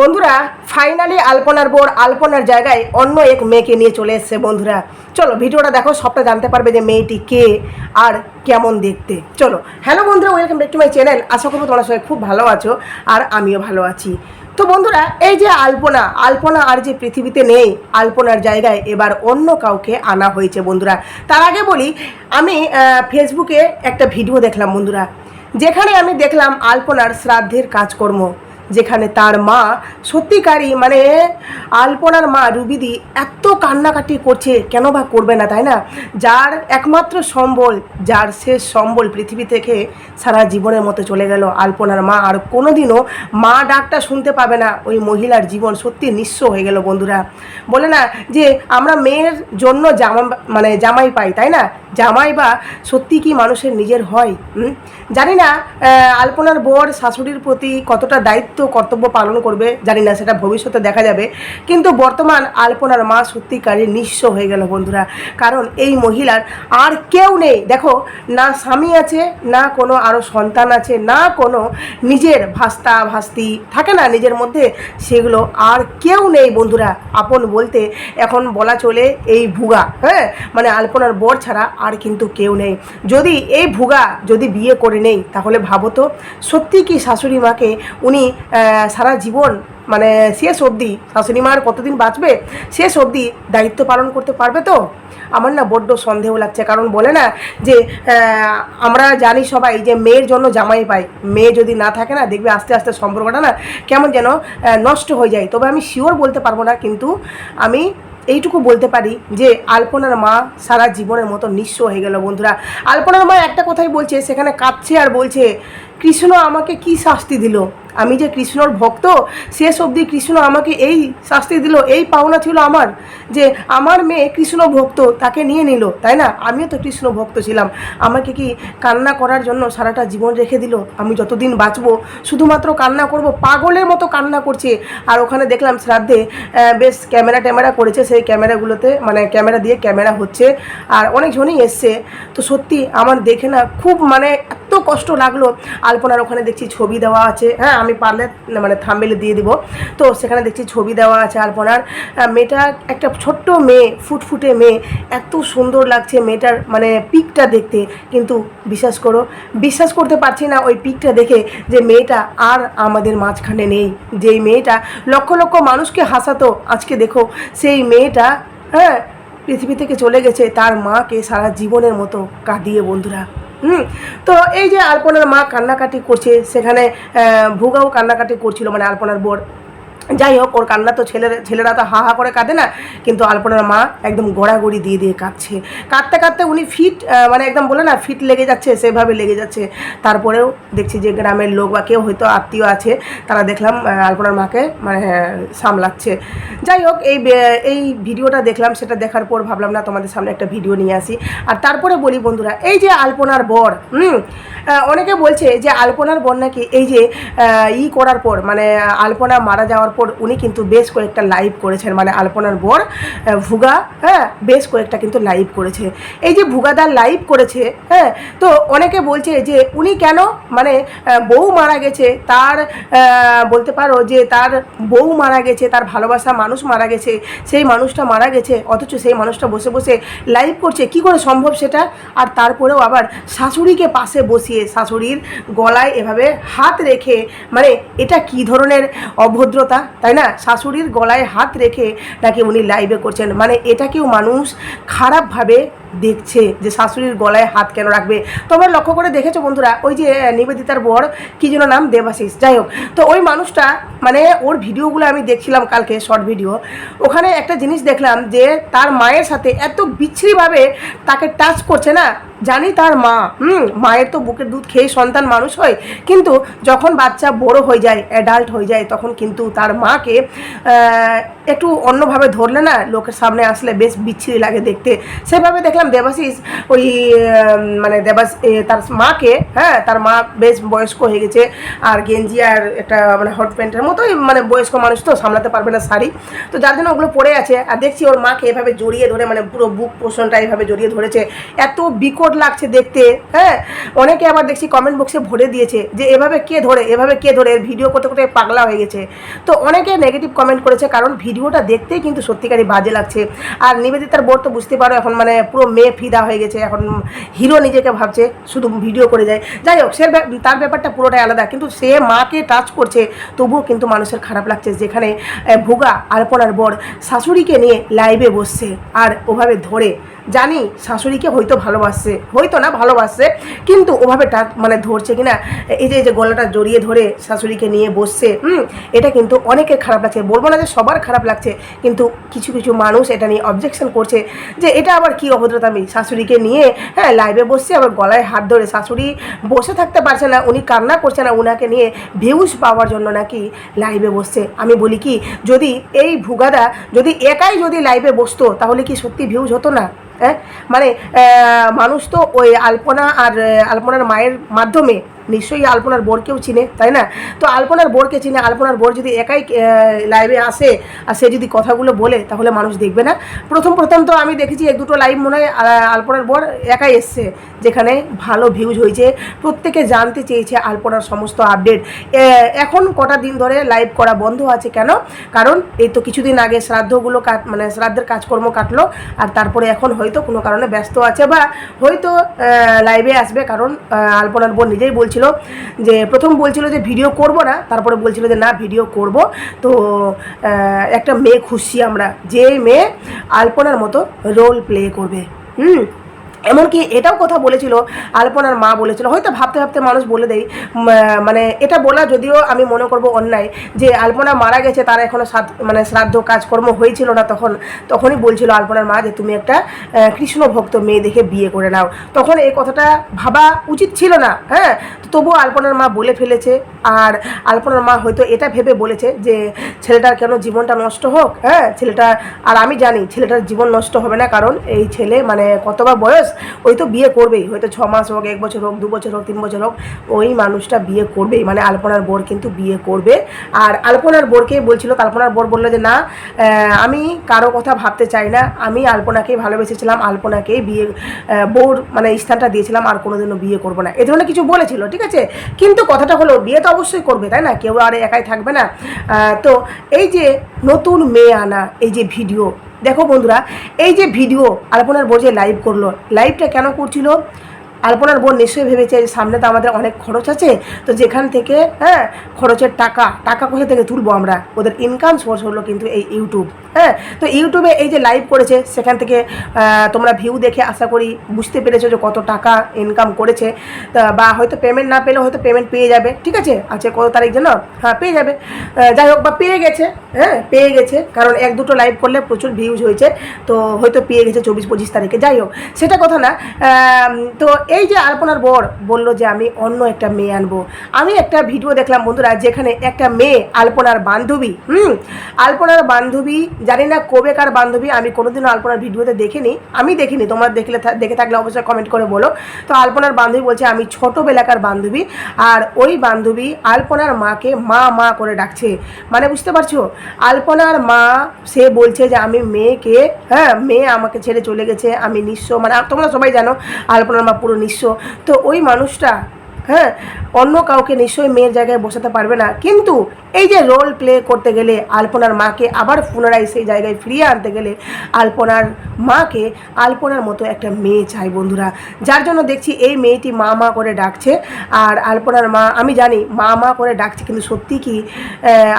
বন্ধুরা finally আলপনার bore আলপনার জায়গায় অন্য এক মেয়েকে নিয়ে চলে এসছে বন্ধুরা। চলো, ভিডিওটা দেখো, সবটা জানতে পারবে যে মেয়েটি কে আর কেমন দেখতে। চলো হ্যালো বন্ধুরা welcome back to my channel আশা করব তোমরা সবাই খুব ভালো আছো আর আমিও ভালো আছি। তো বন্ধুরা, এই যে আলপনা আলপনা আর যে পৃথিবীতে নেই, আলপনার জায়গায় এবার অন্য কাউকে আনা হয়েছে বন্ধুরা। তার আগে বলি, আমি ফেসবুকে একটা ভিডিও দেখলাম বন্ধুরা। যেখানে আমি দেখলাম আলপনার শ্রাদ্ধের কাজকর্ম। যেখানে তার মা সত্যিকারই মানে আলপনার মা রুবিদি এত কান্নাকাটি করছে, কেন বা করবে না, তাই না? যার একমাত্র সম্বল, যার শেষ সম্বল পৃথিবী থেকে সারা জীবনের মতো চলে গেল আলপনার মা। আর কোনোদিনও মা ডাকটা শুনতে পাবে না, ওই মহিলার জীবন সত্যি নিঃস্ব হয়ে গেল বন্ধুরা। বলে না যে আমরা মেয়ের জন্য জামা মানে জামাই পাই, তাই না? জামাই বা সত্যি কি মানুষের নিজের হয়? জানি না আলপনার বর শাশুড়ির প্রতি কতটা দায়িত্ব কর্তব্য পালন করবে, জানি না সেটা ভবিষ্যতে দেখা যাবে। কিন্তু বর্তমান আলপনার মা সত্যিকারই নিঃস্ব হয়ে গেল বন্ধুরা। কারণ এই মহিলার আর কেউ নেই। দেখো, না স্বামী আছে, না কোনো আরও সন্তান আছে, না কোনো নিজের ভাস্তা ভাস্তি থাকে না নিজের মধ্যে, সেগুলো আর কেউ নেই বন্ধুরা। আপন বলতে এখন বলা চলে এই ভুগা হ্যাঁ? মানে আলপনার বর ছাড়া আর কিন্তু কেউ নেই। যদি এই ভুগা যদি বিয়ে করে নেই, তাহলে ভাবো তো, সত্যি কি শাশুড়ি মাকে উনি সারা জীবন মানে শেষ অবধি শাশুড়ি মার কতদিন বাঁচবে, শেষ অবধি দায়িত্ব পালন করতে পারবে তো? আমার না বড্ড সন্দেহ লাগছে, কারণ বলে না যে আমরা জানি সবাই যে মেয়ের জন্য জামাই পাই মেয়ে যদি না থাকে না, দেখবে আস্তে আস্তে সম্পর্কটা না কেমন যেন নষ্ট হয়ে যায়। তবে আমি শিওর বলতে পারব না, কিন্তু আমি এইটুকু বলতে পারি যে, আলপনার মা সারা জীবনের মতো নিঃস্ব হয়ে গেল বন্ধুরা। আলপনার মা একটা কথাই বলছে, সেখানে কাঁদছে আর বলছে কৃষ্ণ আমাকে কি শাস্তি দিল? আমি যে কৃষ্ণর ভক্ত, শেষ অবধি কৃষ্ণ আমাকে এই শাস্তি দিল, এই পাওনা ছিল আমার যে আমার মেয়ে কৃষ্ণ ভক্ত, তাকে নিয়ে নিল, তাই না? আমিও তো কৃষ্ণ ভক্ত ছিলাম। আমাকে কি কান্না করার জন্য সারাটা জীবন রেখে দিল? আমি যতদিন বাঁচবো, শুধুমাত্র কান্না করব, পাগলের মতো কান্না করছে। আর ওখানে দেখলাম শ্রাদ্ধে বেশ ক্যামেরা ট্যামেরা করেছে, সেই ক্যামেরাগুলোতে মানে ক্যামেরা দিয়ে ক্যামেরা হচ্ছে। আর অনেকজনই এসছে। তো সত্যি আমার দেখে না, খুব মানে কষ্ট লাগল। আলপনার ওখানে দেখছি ছবি দেওয়া আছে। হ্যাঁ আমি পারলে মানে থাম্বেলে দিয়ে দিব। তো সেখানে দেখছি ছবি দেওয়া আছে আলপনার। মেয়েটা একটা ছোট্ট মেয়ে, ফুটফুটে মেয়ে। এত সুন্দর লাগছে মেয়েটার মানে পিকটা দেখতে। কিন্তু বিশ্বাস করো, বিশ্বাস করতে পারছি না ওই পিকটা দেখে যে মেয়েটা আর আমাদের মাঝখানে নেই। যেই মেয়েটা লক্ষ লক্ষ মানুষকে হাসাতো। আজকে দেখো, সেই মেয়েটা হ্যাঁ পৃথিবী থেকে চলে গেছে। তার মাকে সারা জীবনের মতো কাঁদিয়ে বন্ধুরা। হুম, তো এই যে আলপনার মা কান্নাকাটি করছে, সেখানে ভুগাও কান্নাকাটি করছিল মানে আলপনার বোর। যাই হোক ওর কান্না তো ছেলের ছেলেরা তো হা হা করে কাঁদে না কিন্তু আলপনার মা একদম গড়াগড়ি দিয়ে দিয়ে কাঁদছে। কাঁদতে কাঁদতে উনি ফিট মানে একদম বলে না ফিট লেগে যাচ্ছে সেভাবে লেগে যাচ্ছে। তারপরেও দেখছি যে গ্রামের লোক বা কেউ হয়তো আত্মীয় আছে তারা দেখলাম আলপনার মাকে মানে আহ, সামলাচ্ছে। যাই হোক এই এই ভিডিওটা দেখলাম সেটা দেখার পর ভাবলাম না তোমাদের সামনে একটা ভিডিও নিয়ে আসি। আর তারপরে বলি বন্ধুরা এই যে আলপনার বর হুম অনেকে বলছে যে আলপনার বর নাকি এই যে ই করার পর মানে আলপনা মারা যাওয়ার পর উনি কিন্তু বেশ কয়েকটা লাইভ করেছেন মানে আলপনার বর ভুগা হ্যাঁ বেশ কয়েকটা কিন্তু লাইভ করেছে। এই যে ভুগাদার লাইভ করেছে হ্যাঁ তো অনেকে বলছে যে উনি কেন মানে বউ মারা গেছে, তার বলতে পারো যে তার বউ মারা গেছে, তার ভালোবাসা মানুষ মারা গেছে, সেই মানুষটা মারা গেছে, অথচ সেই মানুষটা বসে বসে লাইভ করছে, কি করে সম্ভব সেটা? আর তারপরেও আবার শাশুড়িকে পাশে বসিয়ে শাশুড়ির গলায় এভাবে হাত রেখে মানে এটা কি ধরনের অভদ্রতা? তাই না? শাশুড়ির গলায় হাত রেখে নাকি উনি লাইভে করছেন। মানে এটাকেও মানুষ খারাপভাবে দেখছে যে শাশুড়ির গলায় হাত কেন রাখবে? তোমরা লক্ষ্য করে দেখেছ বন্ধুরা, ওই যে নিবেদিতার বর, কি যেন নাম? দেবাশিস। যাই হোক, তো ওই মানুষটা মানে ওর ভিডিওগুলো আমি দেখছিলাম কালকে শর্ট ভিডিও ওখানে একটা জিনিস দেখলাম যে, তার মায়ের সাথে এত বিচ্ছিরিভাবে তাকে টাচ করছে না জানি তার মা, হুম, মায়ের তো বুকের দুধ খেয়ে সন্তান মানুষ হয়, কিন্তু যখন বাচ্চা বড় হয়ে যায় অ্যাডাল্ট হয়ে যায়, তখন কিন্তু তার মাকে একটু অন্যভাবে ধরলে না, লোকের সামনে আসলে বেশ বিচ্ছিরি লাগে দেখতে। সেভাবে দেখলাম দেবাশিস ওই মানে দেবাস তার মাকে হ্যাঁ তার মা বেশ বয়স্ক হয়ে গেছে, আর গেঞ্জি আর একটা মানে হট প্যান্টের মতোই মানে বয়স্ক মানুষ তো, সামলাতে পারবে না শাড়ি। তো যার জন্য ওগুলো পড়ে আছে, আর দেখছি ওর মাকে এভাবে জড়িয়ে ধরে মানে পুরো বুক পোষণটা এইভাবে জড়িয়ে ধরেছে। এত বিকট অকওয়ার্ড লাগছে দেখতে হ্যাঁ? অনেকে আবার দেখছি কমেন্ট বক্সে ভরে দিয়েছে যে এভাবে কে ধরে, এভাবে কে ধরে, এর ভিডিও করতে করতে পাগলা হয়ে গেছে। তো অনেকে নেগেটিভ কমেন্ট করেছে কারণ ভিডিওটা দেখতেই কিন্তু সত্যিকারই বাজে লাগছে। আর নিবেদিতার বোর্ড তো বুঝতে পারো এখন মানে পুরো মেয়ে ফিদা হয়ে গেছে, এখন হিরো নিজেকে ভাবছে, শুধু ভিডিও করে যায়। যাই হোক সে তার ব্যাপারটা পুরোটাই আলাদা, কিন্তু সে মাকে টাচ করছে, তবুও কিন্তু মানুষের খারাপ লাগছে। যেখানে ভুগা, আলপনার বর শাশুড়িকে নিয়ে লাইভে বসছে, আর ওভাবে ধরে জানি শাশুড়িকে হয়তো ভালোবাসছে হয়তো না ভালোবাসছে কিন্তু ওভাবে টাচ মানে ধরছে কিনা, এই যে এই যে গলাটা জড়িয়ে ধরে শাশুড়িকে নিয়ে বসছে, হুম, এটা কিন্তু অনেকের খারাপ লাগছে। বলব না যে সবার খারাপ লাগছে, কিন্তু কিছু কিছু মানুষ এটা নিয়ে অবজেকশন করছে যে এটা আবার কি অভদ্রতামি? শাশুড়িকে নিয়ে হ্যাঁ লাইভে বসছে, আবার গলায় হাত ধরে শাশুড়ি বসে থাকতে পারছে না, উনি কান্না করছে না, উনাকে নিয়ে ভিউজ পাওয়ার জন্য নাকি লাইভে বসছে। আমি বলি কি, যদি এই ভুগাদা যদি একাই যদি লাইভে বসতো, তাহলে কি সত্যি ভিউজ হতো না? হ্যাঁ? মানে মানুষ তো ওই আলপনা আর আলপনার মায়ের মাধ্যমে নিশ্চয়ই আলপনার বোরকেও চিনে, তাই না? তো আলপনার বোরকে চিনে, আলপনার বোর যদি একাই লাইভে আসে আর সে যদি কথাগুলো বলে, তাহলে মানুষ দেখবে না। প্রথম প্রথম তো আমি দেখেছি এক দুটো লাইভ মনে হয় আলপনার বোর একাই এসছে, যেখানে ভালো ভিউজ হয়েছে, প্রত্যেকে জানতে চেয়েছে আলপনার সমস্ত আপডেট এখন কটা দিন ধরে লাইভ করা বন্ধ আছে কেন? কারণ, এই তো কিছুদিন আগে শ্রাদ্ধগুলো কাট মানে শ্রাদ্ধের কাজকর্ম কাটলো, আর তারপরে এখন হয়তো কোনো কারণে ব্যস্ত আছে বা হয়তো লাইভে আসবে। কারণ আলপনার বোন নিজেই বলছিল যে, প্রথম বলছিল যে ভিডিও করব না, তারপরে বলছিল যে না ভিডিও করব। তো একটা মেয়ে খুশি আমরা। যে মেয়ে আলপনার মতো রোল প্লে করবে। হুম? এমনকি এটাও কথা বলেছিল, আলপনার মা বলেছিল, হয়তো ভাবতে ভাবতে মানুষ বলে দেয় মানে এটা বলা যদিও আমি মনে করব অন্যায়, যে আলপনা মারা গেছে, তার এখনও মানে শ্রাদ্ধ কাজকর্ম হয়েছিল না তখন, তখনই বলছিল আলপনার মা যে তুমি একটা কৃষ্ণ ভক্ত মেয়ে দেখে বিয়ে করে নাও। তখন এই কথাটা ভাবা উচিত ছিল না হ্যাঁ? তবুও আলপনার মা বলে ফেলেছে, আর আলপনার মা হয়তো এটা ভেবে বলেছে যে ছেলেটার কেন জীবনটা নষ্ট হোক হ্যাঁ? ছেলেটা, আর আমি জানি ছেলেটার জীবন নষ্ট হবে না, কারণ এই ছেলে মানে কতবার বয়স ওই তো বিয়ে করবেই, হয়তো ছ মাস হোক, এক বছর হোক, দু বছর হোক, তিন বছর হোক, ওই মানুষটা বিয়ে করবেই মানে আলপনার বোর কিন্তু বিয়ে করবে। আর আলপনার বোরকে বলছিল, আলপনার বোর বলল যে, না আমি কারও কথা ভাবতে চাই না, আমি আলপনাকেই ভালোবেসেছিলাম, আলপনাকেই বিয়ে বউর মানে স্থানটা দিয়েছিলাম, আর কোনোদিনও বিয়ে করব না। এ ধরনের কিছু বলেছিল, ঠিক আছে? কিন্তু কথাটা হলো, বিয়ে তো অবশ্যই করবে, তাই না? কেউ আর একাই থাকবে না। তো এই যে নতুন মেয়ে আনা, এই যে ভিডিও দেখো বন্ধুরা এই যে ভিডিও আলপনার বোঝে লাইভ করল লাইভটা কেন করছিল? আলপনার বোন নিশ্চয়ই ভেবেছে যে সামনে তো আমাদের অনেক খরচ আছে, তো যেখান থেকে হ্যাঁ খরচের টাকা টাকা কোথা থেকে তুলবো আমরা? ওদের ইনকাম সোর্স হলো কিন্তু এই ইউটিউব হ্যাঁ? তো ইউটিউবে এই যে লাইভ করেছে, সেখান থেকে তোমরা ভিউ দেখে আশা করি বুঝতে পেরেছ যে কত টাকা ইনকাম করেছে। বা হয়তো পেমেন্ট না পেলেও হয়তো পেমেন্ট পেয়ে যাবে, ঠিক আছে? আছে কত তারিখ যেন? হ্যাঁ পেয়ে যাবে। যাই হোক, বা পেয়ে গেছে হ্যাঁ পেয়ে গেছে, কারণ এক দুটো লাইভ করলে প্রচুর ভিউজ হয়েছে, তো হয়তো পেয়ে গেছে চব্বিশ পঁচিশ তারিখে, যাই হোক। সেটা কথা না তো এই যে আলপনার বর বলল যে আমি অন্য একটা মেয়ে আনব। আমি একটা ভিডিও দেখলাম বন্ধুরা যেখানে একটা মেয়ে আলপনার বান্ধবী, হুম? আলপনার বান্ধবী, জানি না কবেকার বান্ধবী, আমি কোনোদিনও আলপনার ভিডিওতে দেখিনি। আমি দেখিনি, তোমরা দেখলে দেখে থাকলে অবশ্যই কমেন্ট করে বলো। তো আলপনার বান্ধবী বলছে, আমি ছোটোবেলাকার বান্ধবী আর ওই বান্ধবী আলপনার মাকে মা মা করে ডাকছে। মানে বুঝতে পারছ? আলপনার মা, সে বলছে যে, আমি মেয়েকে হ্যাঁ মেয়ে আমাকে ছেড়ে চলে গেছে, আমি নিঃস্ব মানে তোমরা সবাই জানো, আলপনার মা পুরো নিঃস্ব তো ওই মানুষটা হ্যাঁ অন্য কাউকে নিশ্চয়ই মেয়ের জায়গায় বসাতে পারবে না। কিন্তু এই যে রোল প্লে করতে গেলে আলপনার মাকে আবার পুনরায় সেই জায়গায় ফিরিয়ে আনতে গেলে আলপনার মাকে আলপনার মতো একটা মেয়ে চাই বন্ধুরা। যার জন্য দেখছি এই মেয়েটি মা মা করে ডাকছে। আর আলপনার মা, আমি জানি মা মা করে ডাকছে, কিন্তু সত্যি কি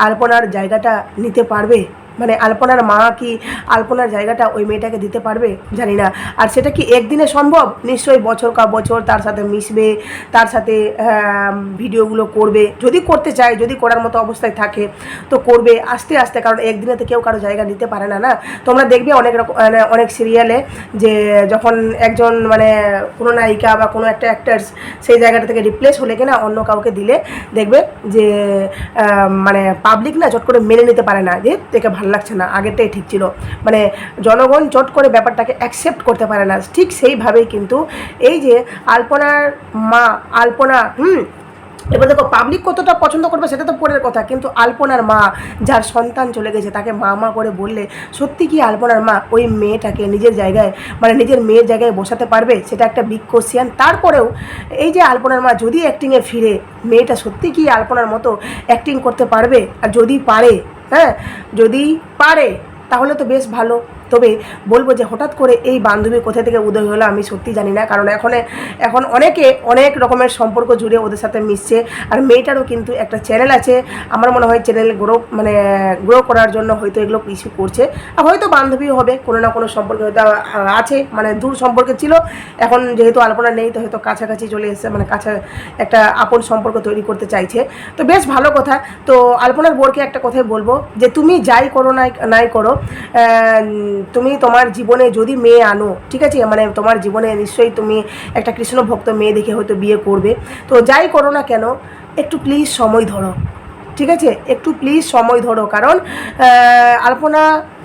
আলপনার জায়গাটা নিতে পারবে? মানে আলপনার মা কি আলপনার জায়গাটা ওই মেয়েটাকে দিতে পারবে? জানি না। আর সেটা কি একদিনে সম্ভব? নিশ্চয়ই বছর কা বছর তার সাথে মিশবে, তার সাথে ভিডিওগুলো করবে। যদি করতে চায়, যদি করার মতো অবস্থায় থাকে, তো করবে আস্তে আস্তে। কারণ একদিনে তো কেউ কারও জায়গা নিতে পারে না না? তোমরা দেখবে অনেক রকম মানে অনেক সিরিয়ালে যে যখন একজন মানে কোনো নায়িকা বা কোনো একটা অ্যাক্টার্স সেই জায়গাটা থেকে রিপ্লেস হলে কিনা অন্য কাউকে দিলে দেখবে যে মানে পাবলিক না চট করে মেনে নিতে পারে না, যে দেখে ভালো লাগছে না, আগেরটাই ঠিক ছিল। মানে জনগণ চট করে ব্যাপারটাকে অ্যাকসেপ্ট করতে পারে না। ঠিক সেইভাবেই কিন্তু এই যে আলপনার মা, আলপনা, হুম, এবার দেখো পাবলিক কতটা পছন্দ করবে সেটা তো পরের কথা। কিন্তু আলপনার মা, যার সন্তান চলে গেছে, তাকে মা মা করে বললে, সত্যি কি আলপনার মা ওই মেয়েটাকে নিজের জায়গায় মানে নিজের মেয়ের জায়গায় বসাতে পারবে? সেটা একটা বিগ কোশ্চিয়ান তারপরেও এই যে আলপনার মা যদি অ্যাক্টিংয়ে ফিরে, মেয়েটা সত্যি কি আলপনার মতো অ্যাক্টিং করতে পারবে? আর যদি পারে হ্যাঁ যদি পারে তাহলে তো বেশ ভালো। তবে বলব যে হঠাৎ করে এই বান্ধবী কোথা থেকে উদয় হলো আমি সত্যি জানি না। কারণ এখন এখন অনেকে অনেক রকমের সম্পর্ক জুড়ে ওদের সাথে মিশছে। আর মেয়েটারও কিন্তু একটা চ্যানেল আছে। আমার মনে হয় চ্যানেল গ্রো মানে গ্রো করার জন্য হয়তো এগুলো কিছু করছে। আর হয়তো বান্ধবী হবে, কোনো না কোনো সম্পর্কে হয়তো আছে। মানে দূর সম্পর্কে ছিল। এখন যেহেতু আলপনা নেই, তো হয়তো কাছাকাছি চলে এসেছে। মানে কাছা একটা আপন সম্পর্ক তৈরি করতে চাইছে। তো বেশ ভালো কথা। তো আলপনার বোরকে একটা কথাই বলব যে, তুমি যাই করো নাই নাই করো তুমি তোমার জীবনে যদি মেয়ে আনো, ঠিক আছে? মানে তোমার জীবনে নিশ্চয়ই তুমি একটা কৃষ্ণ ভক্ত মেয়ে দেখে হয়তো বিয়ে করবে। তো যাই করো না কেন, একটু প্লিজ সময় ধরো, ঠিক আছে? একটু প্লিজ সময় ধরো, কারণ আলপনা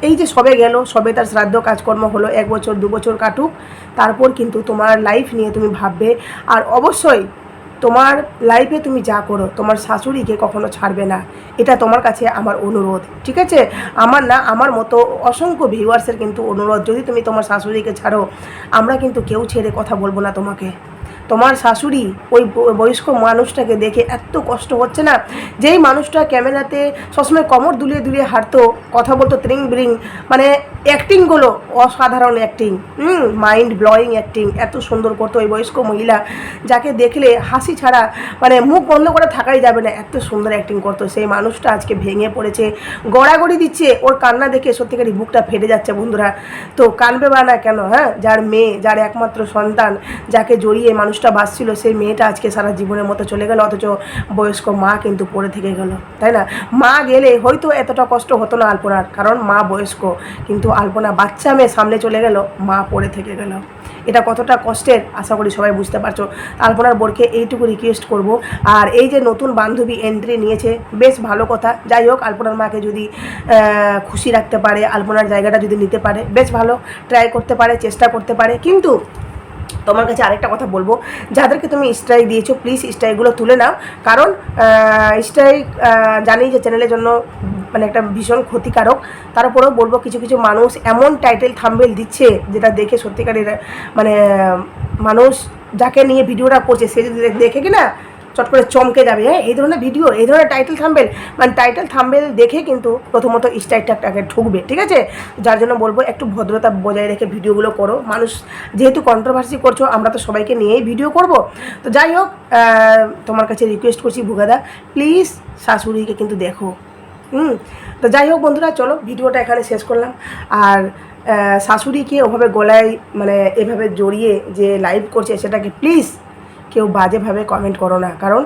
এই যে সবে গেল, সবে তার শ্রাদ্ধ কাজকর্ম হলো, এক বছর, দু বছর কাটুক, তারপর কিন্তু তোমার লাইফ নিয়ে তুমি ভাববে। আর অবশ্যই তোমার লাইফে তুমি যা করো, তোমার শাশুড়িকে কখনো ছাড়বে না। এটা তোমার কাছে আমার অনুরোধ, ঠিক আছে? আমার না, আমার মতো অসংখ্য ভিউয়ার্সের কিন্তু অনুরোধ, যদি তুমি তোমার শাশুড়িকে ছাড়ো, আমরা কিন্তু কেউ ছেড়ে কথা বলব না তোমাকে। তোমার শাশুড়ি ওই বয়স্ক মানুষটাকে দেখে এত কষ্ট হচ্ছে না? যেই মানুষটা ক্যামেরাতে সবসময় কমর দুলিয়ে দুলিয়ে হাঁটতো, কথা বলতো, ত্রিং ব্রিং মানে অ্যাক্টিংগুলো অসাধারণ acting hmm mind blowing acting এত সুন্দর করতো ওই বয়স্ক মহিলা, যাকে দেখলে হাসি ছাড়া মানে মুখ বন্ধ করে থাকাই যাবে না, এত সুন্দর অ্যাক্টিং করতো। সেই মানুষটা আজকে ভেঙে পড়েছে, গড়াগড়ি দিচ্ছে, ওর কান্না দেখে সত্যিকারই বুকটা ফেটে যাচ্ছে বন্ধুরা। তো কানবে বা না কেন হ্যাঁ? যার মেয়ে, যার একমাত্র সন্তান, যাকে জড়িয়ে মানুষটা বাঁচছিল, সেই মেয়েটা আজকে সারা জীবনের মতো চলে গেল, অথচ বয়স্ক মা কিন্তু পড়ে থেকে গেল, তাই না? মা গেলে হয়তো এতটা কষ্ট হতো না আলপনার, কারণ মা বয়স্ক, কিন্তু আলপনা বাচ্চা মেয়ে সামনে চলে গেল, মা পড়ে থেকে গেল। এটা কতটা কষ্টের, আশা করি সবাই বুঝতে পারছ। আলপনার বোরকে এইটুকু রিকোয়েস্ট করব। আর এই যে নতুন বান্ধবী এন্ট্রি নিয়েছে, বেশ ভালো কথা। যাই হোক, আলপনার মাকে যদি খুশি রাখতে পারে, আলপনার জায়গাটা যদি নিতে পারে, বেশ ভালো। ট্রাই করতে পারে, চেষ্টা করতে পারে। কিন্তু তোমার কাছে আরেকটা কথা বলব। যাদেরকে তুমি স্ট্রাইক দিয়েছ প্লিজ স্ট্রাইকগুলো তুলে নাও। কারণ স্ট্রাইক জানি যে চ্যানেলের জন্য মানে একটা ভীষণ ক্ষতিকারক। তার উপরেও বলব কিছু কিছু মানুষ এমন টাইটেল থাম্বেল দিচ্ছে যেটা দেখে সত্যিকারের মানে মানুষ যাকে নিয়ে ভিডিওটা করছে, সে যদি দেখে কি না চট করে চমকে যাবে হ্যাঁ? এই ধরনের ভিডিও এই ধরনের টাইটেল থাম্বেল মানে টাইটেল থাম্বেল দেখে কিন্তু প্রথমত স্টাইলটাকে ঢুকবে, ঠিক আছে? যার জন্য বলব, একটু ভদ্রতা বজায় রেখে ভিডিওগুলো করো। মানুষ যেহেতু কন্ট্রোভার্সি করছ, আমরা তো সবাইকে নিয়েই ভিডিও করব। তো যাই হোক তোমার কাছে রিকোয়েস্ট করছি ভুগাদা প্লিজ শাশুড়িকে কিন্তু দেখো, হুম? তো যাই হোক বন্ধুরা, চলো ভিডিওটা এখানে শেষ করলাম। আর শাশুড়িকে ওভাবে গলায় মানে এভাবে জড়িয়ে যে লাইভ করছে সেটাকে প্লিজ কেউ বাজেভাবে কমেন্ট করো না। কারণ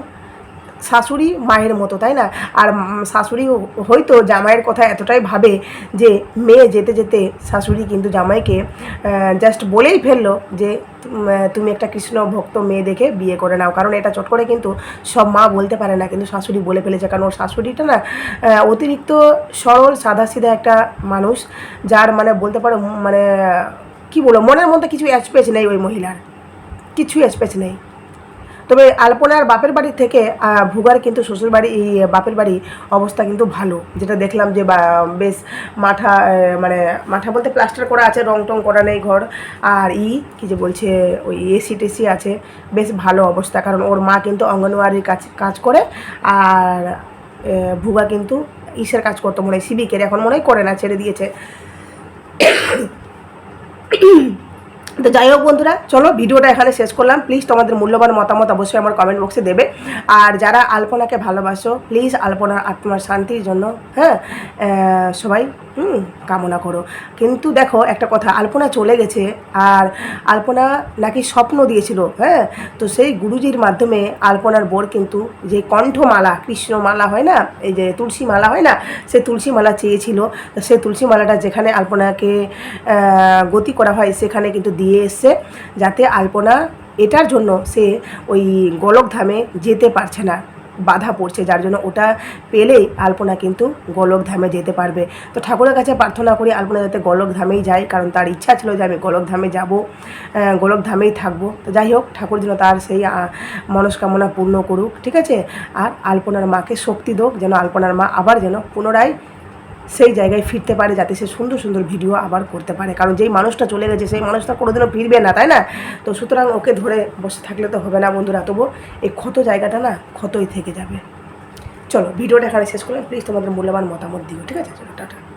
শাশুড়ি মায়ের মতো, তাই না? আর শাশুড়ি হয়তো জামাইয়ের কথা এতটাই ভাবে যে, মেয়ে যেতে যেতে শাশুড়ি কিন্তু জামাইকে জাস্ট বলেই ফেলল যে তুমি একটা কৃষ্ণ ভক্ত মেয়ে দেখে বিয়ে করে নাও। কারণ এটা চট করে কিন্তু সব মা বলতে পারে না, কিন্তু শাশুড়ি বলে ফেলেছে। কারণ ওর শাশুড়িটা না অতিরিক্ত সরল, সাদাসিধা একটা মানুষ, যার মানে বলতে পারো মানে কি বলব, মনের মধ্যে কিছু অ্যাসপেচ নেই ওই মহিলার। কিছু অ্যাসপেচ নেই। তবে আলপনার বাপের বাড়ি থেকে ভুগার কিন্তু শ্বশুর বাড়ি বাপের বাড়ি অবস্থা কিন্তু ভালো। যেটা দেখলাম যে বেশ মাঠা মানে মাঠা বলতে প্লাস্টার করা আছে, রং টং করা নেই ঘর। আর ই, কি যে বলছে, ওই এসি টেসি আছে, বেশ ভালো অবস্থা। কারণ ওর মা কিন্তু অঙ্গনওয়াড়ির কাজ কাজ করে, আর ভুগা কিন্তু ইসের কাজ করতো, মনে হয় সিভিকের এখন মনে হয় করে না, ছেড়ে দিয়েছে। তো যাই হোক বন্ধুরা, চলো ভিডিওটা এখানে শেষ করলাম। প্লিজ তোমাদের মূল্যবান মতামত অবশ্যই আমার কমেন্ট বক্সে দেবে। আর যারা আলপনাকে ভালোবাসো প্লিজ আলপনার আত্মার শান্তির জন্য হ্যাঁ সবাই কামনা করো। কিন্তু দেখো, একটা কথা, আলপনা চলে গেছে, আর আলপনা নাকি স্বপ্ন দিয়েছিল হ্যাঁ তো সেই গুরুজির মাধ্যমে আলপনার বোর কিন্তু যে কণ্ঠমালা, কৃষ্ণমালা হয় না, এই যে তুলসী মালা হয় না সে তুলসী মালা চেয়েছিল। সে তুলসী মালাটা যেখানে আলপনাকে গতি করা হয়, সেখানে কিন্তু দিয়ে এসছে যাতে আলপনা এটার জন্য সে ওই গোলকধামে যেতে পারছে না, বাধা পড়ছে। যার জন্য ওটা পেলেই আলপনা কিন্তু গোলক ধামে যেতে পারবে। তো ঠাকুরের কাছে প্রার্থনা করি আলপনা যাতে গোলক ধামেই যায়, কারণ তার ইচ্ছা ছিল যে আমি গোলক ধামে যাব গোলক ধামেই থাকব। তো যাই হোক, ঠাকুর যেন তার সেই মনস্কামনা পূর্ণ করুক, ঠিক আছে? আর আলপনার মাকে শক্তি দোক, যেন আলপনার মা আবার যেন পুনরায় সেই জায়গায় ফিরতে পারে যাতে সে সুন্দর সুন্দর ভিডিও আবার করতে পারে। কারণ যেই মানুষটা চলে গেছে, সেই মানুষটা কোনোদিনও ফিরবে না, তাই না? তো সুতরাং ওকে ধরে বসে থাকলে তো হবে না বন্ধুরা। তবু এই ক্ষত জায়গাটা না ক্ষতই থেকে যাবে। চলো ভিডিওটা এখানে শেষ করলাম। প্লিজ তোমাদের মূল্যবান মতামত দিও। ঠিক আছে? চলো, টাটা।